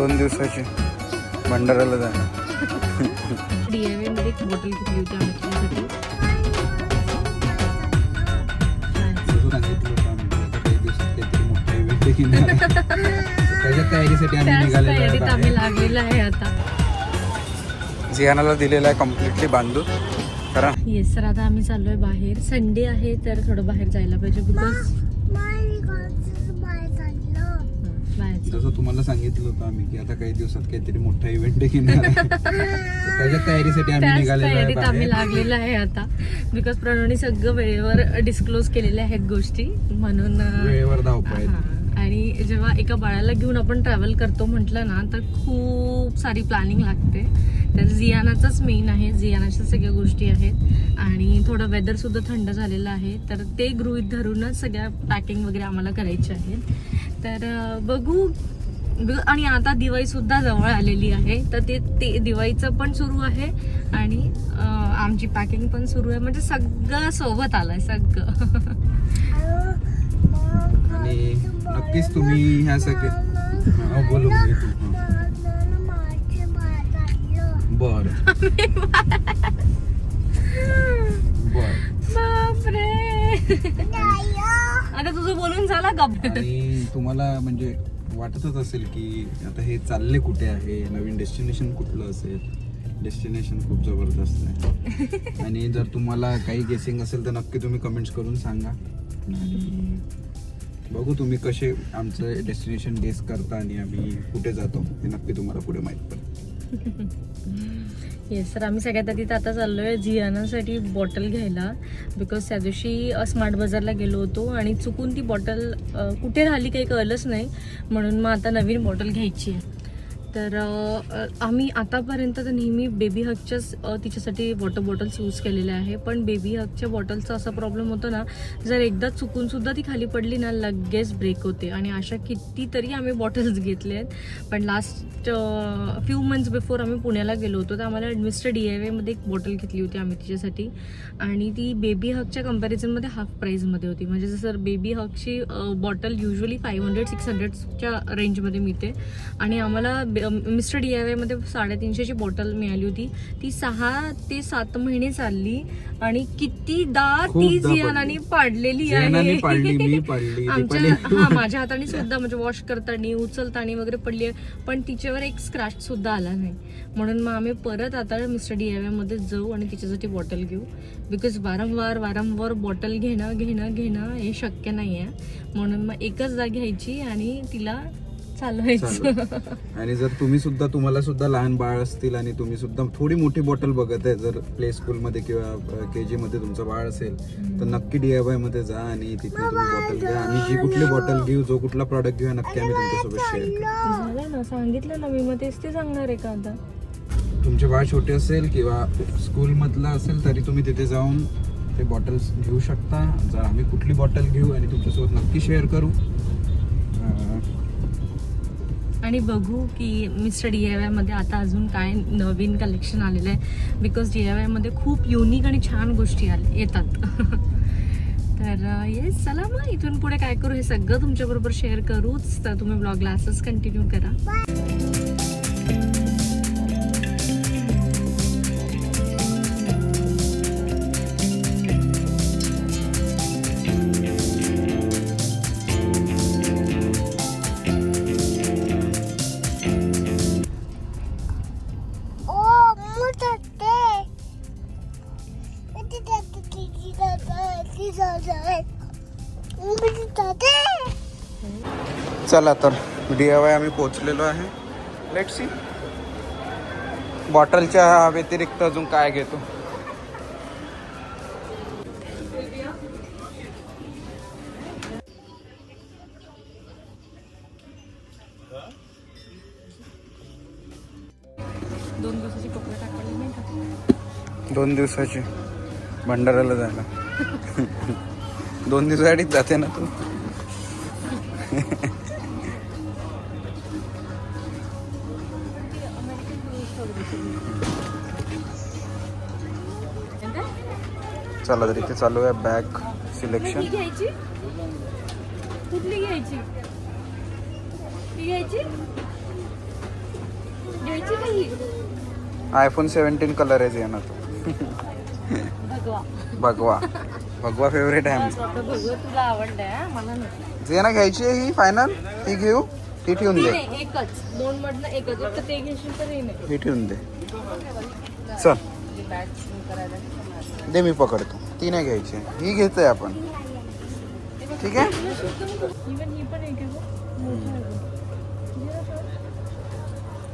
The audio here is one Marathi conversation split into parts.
दोन दिवसाची भंडाऱ्याला जाणार डीएमए मध्ये एक बॉटल घेतली होती आम्ही तिच्यासाठी. त्याच्या तयारीसाठी आम्ही त्याच निघालेलो तयारीत आहोत आम्ही बाहेर. लागलेलो आहे आता जियानाला दिलेला आहे कम्प्लिटली बांधून कारण येस सर आता आम्ही चाललोय बाहेर संडे आहे तर थोडं बाहेर जायला पाहिजे बिकॉज तुम्हाला सांगितलं होतं आम्ही की आता काही दिवसात काहीतरी मोठा इव्हेंट आहे. त्याच्या तयारीसाठी आम्ही निघालेलो आहे तयारीत आम्ही. लागलेलो आहे आता बिकॉज प्रणवनी सगळं वेळेवर डिस्क्लोज केलेल्या आहेत गोष्टी म्हणून अं, वेळेवर धावपळ आहे. हा. आणि जेव्हा एका बाळाला घेऊन आपण ट्रॅव्हल करतो म्हटलं ना तर खूप सारी प्लॅनिंग लागते तर जियानाचंच मेन आहे जियानाच्या सगळ्या गोष्टी आहेत आणि थोडं वेदर सुद्धा थंड झालेलं आहे तर ते गृहीत धरूनच सगळ्या पॅकिंग वगैरे आम्हाला करायची आहे तर अं, बघू आणि आता दिवाळी सुद्धा जवळ आलेली आहे. तर ते ते दिवाळीचं पण सुरू आहे आणि आमची पॅकिंग पण सुरू आहे. म्हणजे सगळं सोबत आलंय सगळं. आणि नक्कीच तुम्ही ह्या सगळे हा, बोलू हा. बर. बापरे. आता तुझं बोलून झाला आणि तुम्हाला म्हणजे वाटतच असेल की आता हे चालले कुठे आहे? नवीन डेस्टिनेशन कुठलं असेल? डेस्टिनेशन खूप जबरदस्त आहे. आणि जर तुम्हाला काही गेसिंग असेल तर नक्की तुम्ही कमेंट्स करून सांगा. आणि बघू तुम्ही कसे आमचं डेस्टिनेशन गेस करता आणि आम्ही कुठे जातो हे नक्की तुम्हाला पुढे माहीत पडेल येस सर आम्ही सगळ्यात आधी तर आता चाललोय जियानासाठी बॉटल घ्यायला. बिकॉज त्या दिवशी स्मार्ट बाजारला गेलो होतो आणि चुकून ती बॉटल कुठे राहिली काही कळलंच नाही. म्हणून मग आता नवीन बॉटल घ्यायची आहे. तर आम्ही आतापर्यंत तर नेहमी बेबी हकच्याच तिच्यासाठी वॉटर बॉटल्स यूज केलेल्या आहे. पण बेबी हकच्या बॉटलचा असा प्रॉब्लेम होतो ना जर एकदा चुकून सुद्धा ती खाली पडली ना लगेच ब्रेक होते. आणि अशा कितीतरी आम्ही बॉटल्स घेतले आहेत. पण लास्ट फ्यू मंथ्स बिफोर आम्ही पुण्याला गेलो होतो तर आम्हाला मिस्टर डी आय वेमध्ये एक बॉटल घेतली होती आम्ही तिच्यासाठी. आणि ती बेबी हकच्या कम्पॅरिझनमध्ये हाफ प्राईजमध्ये होती. म्हणजे जसं baby हकची bottle usually five hundred six हंड्रेडच्या रेंजमध्ये मिळते. आणि आम्हाला मिस्टर डी आयमध्ये साडेतीनशेची बॉटल मिळाली होती. ती सहा ते सात महिने चालली आणि कितीदा ती. जियानाने पाडलेली आहे. आमच्या हा माझ्या हाताने सुद्धा म्हणजे वॉश करताना उचलताना वगैरे पडली आहे. पण तिच्यावर एक स्क्रॅच सुद्धा आला नाही. म्हणून मग आम्ही परत आता मिस्टर डी मध्ये जाऊ आणि तिच्यासाठी बॉटल घेऊ. बिकॉज वारंवार वारंवार बॉटल घेणं घेणं घेणं हे शक्य नाही आहे म्हणून मग एकच जागी घ्यायची आणि तिला चालवायचं आणि जर तुम्ही सुद्धा तुम्हाला सुद्धा लहान बाळ असतील आणि तुम्ही सुद्धा थोडी मोठी बॉटल बघत आहे जर प्ले स्कूलमध्ये किंवा के जी मध्ये तुमचं बाळ असेल तर नक्की डी आयमध्ये जा आणि तिथे तुम्ही बॉटल घ्या. आम्ही जी कुठली बॉटल घेऊ जो कुठला प्रॉडक्ट घेऊ नक्की आम्ही तुमच्यासोबत शेअर करू. ना? सांगितलं ना मी मग तेच ते सांगणार आहे का आता? तुमचे बाळ छोटे असेल किंवा स्कूल मधलं असेल तरी तुम्ही तिथे जाऊन ते बॉटल्स घेऊ शकता. जर आम्ही कुठली बॉटल घेऊ आणि तुमच्यासोबत नक्की शेअर करू. आणि बघू की मिस्टर डी आयमध्ये आता अजून काय नवीन कलेक्शन आलेलं आहे. बिकॉज डी आयमध्ये खूप युनिक आणि छान गोष्टी आल्या येतात. तर येस चला मग. इथून पुढे काय करू? हे सगळं तुमच्याबरोबर शेअर करूच. तर तुम्ही ब्लॉगला असंच कंटिन्यू करा. चला तर डी वाय आम्ही पोचलेलो आहे. लेट सी बॉटलच्या व्यतिरिक्त अजून काय घेतो? दोन दिवसाची भंडाऱ्याला जाणार दोन दिवसासाठीच जाते ना तू? चला तर इथे चालू आहे बॅग सिलेक्शन. घ्यायची? कुठली घ्यायची? घ्यायची? आयफोन सेव्हन्टीन कलर आहे तो भगवा. भगवा. भगवा फेवरेट आहे नाही जियाना घ्यायची आहे ही फायनल ती घेऊ? ती ठेवून दे. नाही, एकच. दोन मधनं एकच. एक तर ते घेशील तर हे नाही. ही ठेवून दे. चल. दे मी पकडतो ती नाही घ्यायची. ही घेतोय आपण ठीक आहे ही.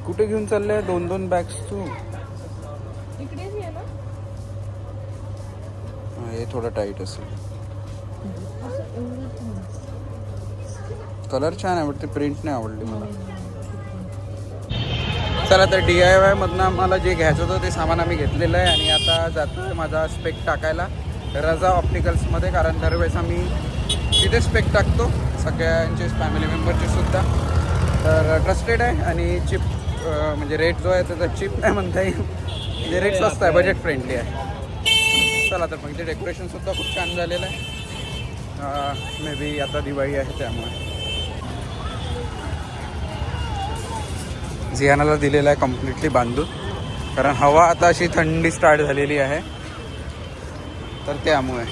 कुठे घेऊन चालले दोन दोन बॅग्स तू हा, थोडं टाईट असेल. कलर छान आहे बट ते प्रिंट नाही आवडली मला चला तर डी आय वायमधनं आम्हाला जे घ्यायचं होतं ते सामान आम्ही घेतलेलं आहे आणि आता जातो आहे माझा स्पेक टाकायला रजा ऑप्टिकल्समध्ये कारण दरवेळेस आम्ही तिथे स्पेक टाकतो. सगळ्यांचे फॅमिली मेंबरचे सुद्धा. तर ट्रस्टेड आहे आणि चिप म्हणजे रेट जो आहे त्याचा चिप नाही म्हणता येईल. म्हणजे रेट स्वस्त आहे बजेट फ्रेंडली आहे. चला तर मग ते डेकोरेशनसुद्धा खूप छान झालेलं आहे. मे बी आता दिवाळी आहे त्यामुळे. झियानाला दिलेला आहे कम्प्लिटली बांधून. कारण हवा आता अशी थंडी स्टार्ट झालेली आहे. तर त्यामुळे.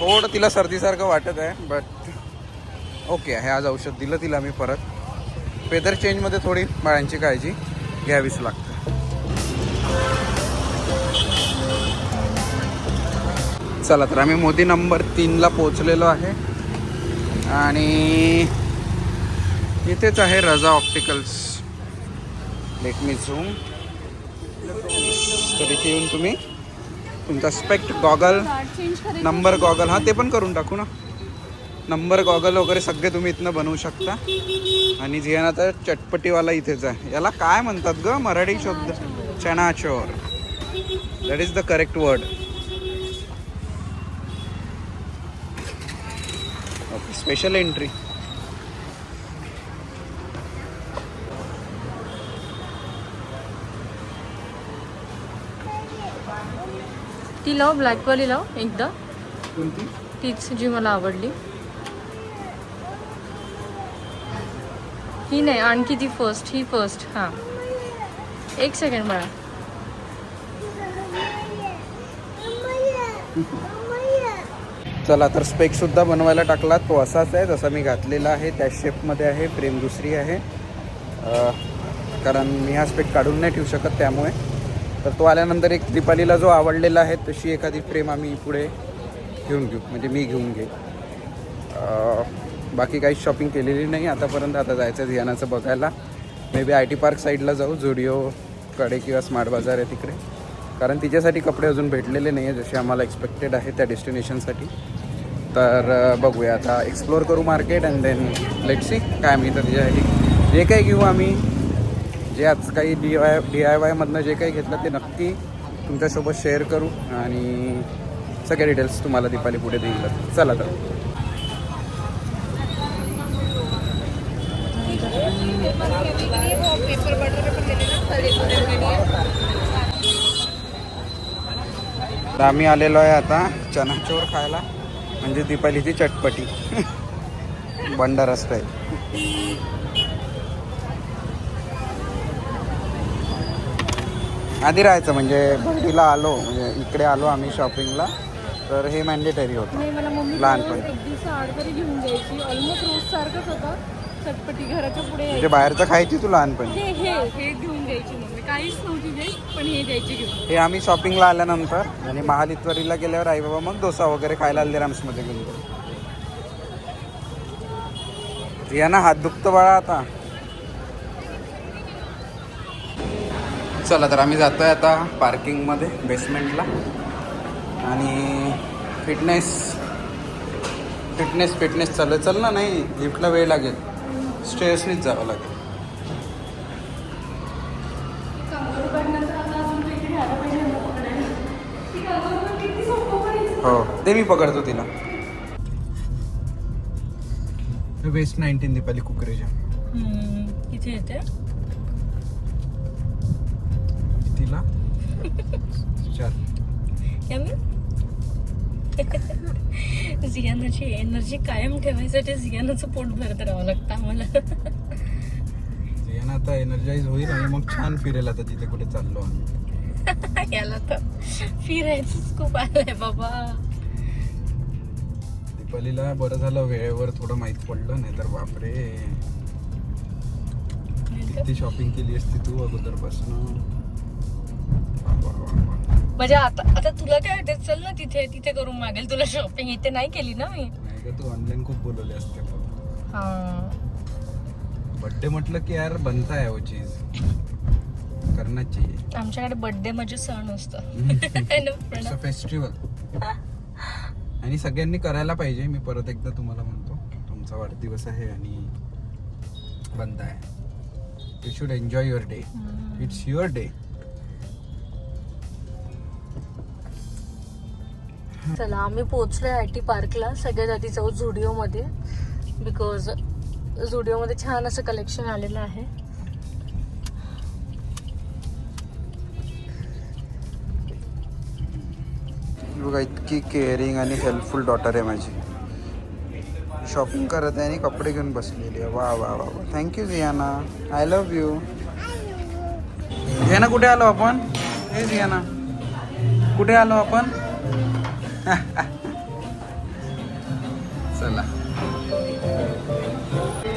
थोडं तिला सर्दीसारखं वाटत आहे बट ओके आहे आज औषध दिलं तिला मी परत. वेदर चेंजमध्ये थोडी बाळांची काळजी घ्यावीच लागते. चला तर आम्ही मोदी नंबर तीनला पोचलेलो आहे. आणि इथेच आहे रजा ऑप्टिकल्स लेट मी झूम तर इथे येऊन तुम्ही तुमचा स्पेक्ट गॉगल नंबर गॉगल हां ते पण करून टाकू ना. नंबर गॉगल वगैरे सगळे तुम्ही इथनं बनवू शकता. आणि जियाना तर चटपटीवाला इथेच आहे. याला काय म्हणतात ग? मराठी शब्द. चणाचोर that is the correct word okay special entry ती लाव ब्लॅकवाली लाव एकदा. कोणती? तीच जी मला आवडली. ही नाही आणखी ती फर्स्ट ही फर्स्ट हां. एक सेकंड मला चला तर स्पेक सुद्धा बनवायला टाकला तो असाच आहे जसा मी घातलेला आहे त्या शेपमध्ये आहे फ्रेम दुसरी आहे. कारण मी हा स्पेक काढून नाही ठेवू शकत त्यामुळे. तर तो आल्यानंतर एक दीपालीला जो आवडलेला आहे तशी एखादी फ्रेम आम्ही पुढे घेऊन घेऊ. म्हणजे मी घेऊन घे बाकी काही शॉपिंग केलेली नाही. आतापर्यंत आता जायचं ध्यानाचं बघायला. Maybe I T park साईडला जाऊ झुडिओकडे किंवा स्मार्ट बाजार आहे तिकडे. कारण तिच्यासाठी कपडे अजून भेटलेले नाही आहे जसे आम्हाला एक्सपेक्टेड आहे त्या डेस्टिनेशनसाठी तर बघूया. आता एक्सप्लोअर करू market and then let see काय मी तर तिच्यासाठी. जे काही घेऊ आम्ही जे आज काही डी वाय डी आय वायमधनं जे काही घेतलं ते नक्की तुमच्यासोबत शेअर करू आणि सगळे डिटेल्स तुम्हाला दीपाली पुढे देईल. चला तर. आम्ही आलेलो आहे आता चनाचोर खायला म्हणजे दीपालीची चटपटी. भंडारा आहे. आधी राहायचं म्हणजे बर्डीला आलो म्हणजे इकडे आलो आम्ही शॉपिंगला तर हे मॅन्डेटरी होतं. नाही मला मम्मी लहानपणी. एक दिवस आड तरी घेऊन जायची ऑलमोस्ट रोज सारखंच होतं. चटपटी घराच्या पुढे म्हणजे यायची. बाहेरचं खायची तू लहानपणी? हे हे हे घेऊन द्यायची मम्मी. काहीच नव्हती देत पण हे द्यायची घेऊन. हे आम्ही शॉपिंगला आल्यानंतर आणि महालित्वरीला गेल्यावर आई बाबा मग डोसा वगैरे खायला हल्दीराम्समध्ये गेलो. रियाना हात दुखतो बाळा आता. चला तर आम्ही जातोय आता पार्किंगमध्ये बेसमेंटला आणि फिटनेस फिटनेस फिटनेस चालू चल ना नाही लिफ्टला वेळ लागेल. स्टेअर्सनीच जावं लागेल. हो ते मी पकडतो तिला. वेस्ट नाईन्टीन दीपाली कुकरेच्या. किती येते. तिला? चार झियानाची एनर्जी कायम ठेवायसाठी झियानाचं पोट भरत राहावं लागतं आम्हाला. ना आता एनर्जाईज होईल आणि मग छान फिरेल आता जिथे कुठे चाललो आम्ही. याला तर फिरायचंच खूप आलंय बाबा. दीपालीला बरं झालं वेळेवर थोडं माहीत पडलं नाही तर बापरे किती शॉपिंग केली असती तू अगोदरपासून? म्हणजे आता आता तुला काय वाटत? चल ना तिथे तिथे करून मागेल. तुला शॉपिंग इथे नाही केली ना मी? नाही का तू ऑनलाईन खूप बोलवले असते हा. बर्थडे म्हटलं की यार बनता है वो चीज करना चाहिए आमच्याकडे बर्थडे म्हणजे सण असतं. है ना, प्रणव? फेस्टिवल आणि सगळ्यांनी करायला पाहिजे. मी परत एकदा तुम्हाला म्हणतो. तुमचा वाढदिवस आहे आणि बनता आहे you should enjoy your day hmm. It's your day चला आम्ही पोहोचलोय आय टी पार्कला सगळ्यात आधी जाऊ झुडिओमध्ये बिकॉज झुडिओमध्ये छान असं कलेक्शन आलेलं आहे. बघा इतकी केअरिंग आणि हेल्पफुल डॉटर आहे माझी. शॉपिंग करत आहे आणि कपडे घेऊन बसलेली आहे. वा वा वा thank you Jiyana I love you Jiyana कुठे आलो आपण? हे जियाना कुठे आलो आपण? चला.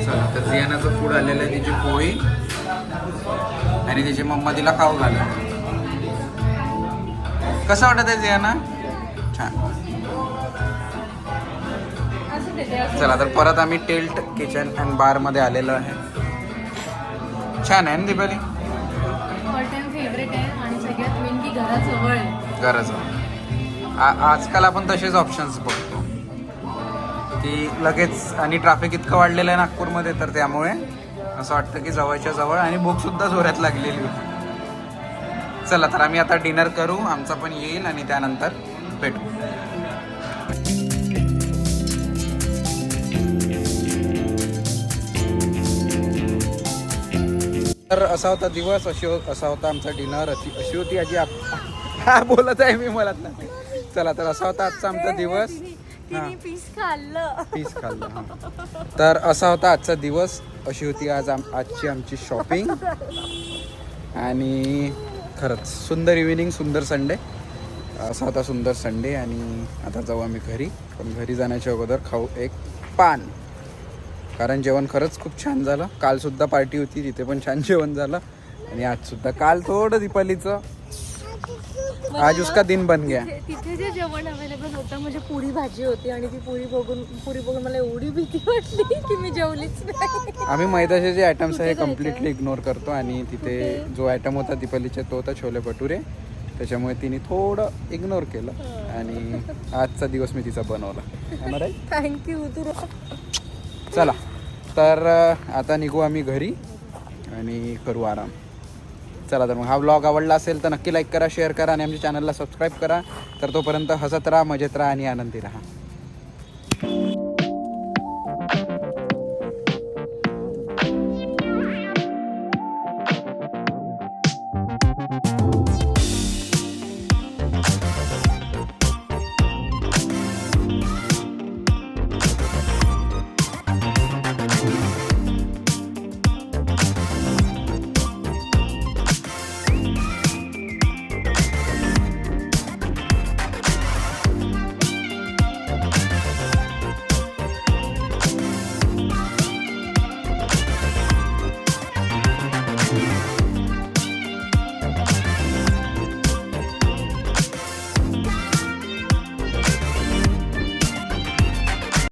चला तर जियानाचं फूड आलेलं आहे तिची पोळी. आणि तिची मम्मा तिला खाऊ घालत कसं वाटत आहे जियाना छान. चला तर परत आम्ही टेल्ट किचन अँड बारमध्ये आलेलो आहे. छान आहे ना दीपाली? घराजवळ. आजकाल आपण तसेच ऑप्शन्स बघतो. की लगेच आणि ट्रॅफिक इतकं वाढलेलं आहे नागपूरमध्ये तर त्यामुळे असं वाटतं की जवळच्या जवळ आणि भूक सुद्धा जोरात लागलेली होती. चला तर आम्ही आता डिनर करू आमचा पण येईल आणि त्यानंतर भेटू. तर असा होता दिवस अशी हो- असा होता आमचा डिनर अशी अशी होती आजी आप बोलत आहे मी मला चला तर असा होता आजचा आमचा दिवस. हा. पीस खाल्लं. पीस खाल्लं हा. तर असा होता आजचा दिवस. अशी होती आज आम आजची आमची शॉपिंग आणि खरंच सुंदर इव्हिनिंग सुंदर संडे असा होता सुंदर संडे आणि आता जाऊ आम्ही घरी. पण घरी जाण्याच्या अगोदर खाऊ एक पान. कारण जेवण खरंच खूप छान झालं. कालसुद्धा पार्टी होती तिथे पण छान जेवण झालं. आणि आजसुद्धा काल थोडं दीपालीचं. आज उसका दिन बन गया। तिथे- जे जेवण अवेलेबल होतं म्हणजे पुरी भाजी होती आणि ती पुरी बघून पुरी बघून मला एवढी भीती वाटली की मी जेवलीच नाही. आम्ही मैदाचे जे आयटम्स आहे? कम्प्लिटली इग्नोर करतो आणि तिथे जो आयटम होता दीपालीचे तो होता छोले भटुरे. त्याच्यामुळे तिने थोडं इग्नोर केलं आणि आजचा दिवस मी तिचा बनवला? थँक्यू तू चला तर आता निघू आम्ही घरी आणि करू आराम. चला तर मग हा ब्लॉग आवडला असेल तर नक्की लाईक करा शेअर करा आणि आमच्या चॅनलला सबस्क्राईब करा. तर तोपर्यंत हसत राहा मजेत राहा आणि आनंदी राहा.